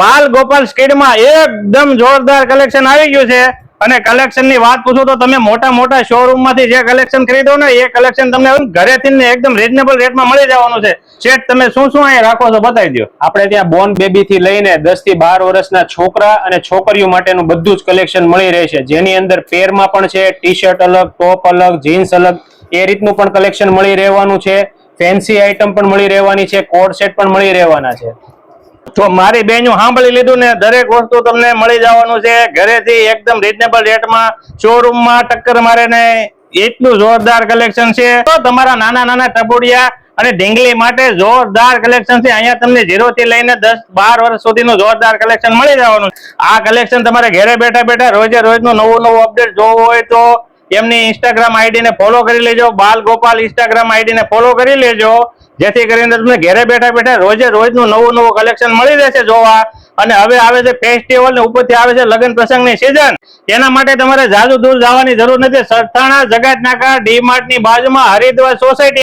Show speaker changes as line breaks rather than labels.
બાલ ગોપાલ સ્કીડમાં એકદમ જોરદાર કલેક્શન આવી ગયું છે. અને કલેક્શનની વાત પૂછો તો તમે મોટા મોટા શોરૂમમાંથી જે કલેક્શન ખરીદો ને એ કલેક્શન તમને ઘરેથી એકદમ રીઝનેબલ રેટમાં મળી જવાનું છે. શેઠ, તમે શું શું અહીંયા રાખો છો બતાવી દો
આપણે ત્યાં બોર્ન બેબી થી લઈને દસથી બાર વર્ષના છોકરા અને છોકરીઓ માટેનું બધું જ કલેક્શન મળી રહેશે જેની અંદર પેરમાં પણ છે ટી શર્ટ અલગ ટોપ અલગ જીન્સ અલગ, એ રીતનું પણ કલેક્શન મળી રહેવાનું છે. ફેન્સી આઇટમ પણ મળી રહેવાની છે કોડ સેટ પણ મળી રહેવાના છે.
તો મારી બેન સાંભળી લીધું ને દરેક વસ્તુ તમને મળી જવાનું છે. ઘરેથી એકદમ રીઝનેબલ રેટમાં શોરૂમમાં ટક્કર મારે ને એટલું જોરદાર કલેક્શન છે. તો તમારા નાના નાના ટબુડિયા અને ઢીંગલી માટે જોરદાર કલેક્શન છે. અહીંયા તમને ઝીરો થી લઈને દસ બાર વર્ષ સુધીનું જોરદાર કલેક્શન મળી જવાનું. આ કલેક્શન તમારે ઘરે બેઠા બેઠા રોજે રોજનું નવું નવું અપડેટ જોવું હોય તો એમની ઇન્સ્ટાગ્રામ આઈડી ને ફોલો કરી લેજો. બાલ ગોપાલ ઇન્સ્ટાગ્રામ આઈડી ને ફોલો કરી લેજો. જેથી કરીને તમને ઘરે બેઠા બેઠા રોજે રોજનું નવું નવું કલેક્શન મળી રહેશે જોવા. અને હવે આવે છે ફેસ્ટિવલ ને ઉપરથી આવે છે લગ્ન પ્રસંગની સિઝન એના માટે તમારે જાજુ દૂર જવાની જરૂર નથી. સરથાણા જગત નાકા ડી માર્ટની બાજુમાં હરિદ્વાર સોસાયટી